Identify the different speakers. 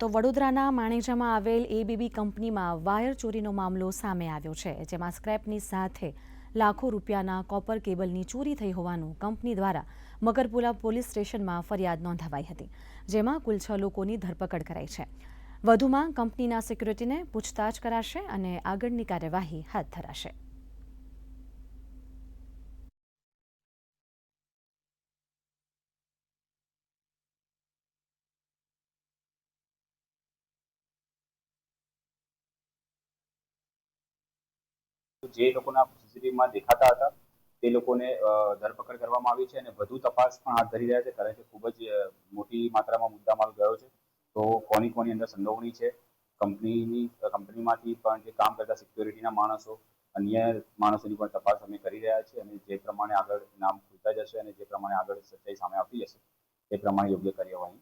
Speaker 1: તો વડોદરાના માણેજામાં આવેલ એબીબી કંપનીમાં વાયર ચોરીનો મામલો સામે આવ્યો છે, જેમાં સ્ક્રેપની સાથે લાખો રૂપિયાના કોપર કેબલની ચોરી થઈ હોવાનું કંપની દ્વારા મગરપુલા પોલીસ સ્ટેશનમાં ફરિયાદ નોંધાવાઈ હતી, જેમાં કુલ છ લોકોની ધરપકડ કરાઈ છે. વધુમાં કંપનીના સિક્યુરિટીને પૂછતાછ કરાશે અને આગળની કાર્યવાહી હાથ ધરાશે.
Speaker 2: જે લોકોના સીસીટીવીમાં દેખાતા હતા, તે લોકોને ધરપકડ કરવામાં આવી છે અને વધુ તપાસ પણ હાથ ધરી રહ્યા છે. કારણ કે ખૂબ જ મોટી માત્રામાં મુદ્દામાલ ગયો છે. તો કોની કોની અંદર સંડોવણી છે? કંપનીની કંપનીમાંથી પણ જે કામ કરતા સિક્યોરિટીના માણસો, અન્ય માણસોની પણ તપાસ અમે કરી રહ્યા છીએ અને જે પ્રમાણે આગળ નામ ખુલતા જશે અને જે પ્રમાણે આગળ સચ્ચાઈ સામે આવતી જશે, તે પ્રમાણે યોગ્ય કાર્યવાહી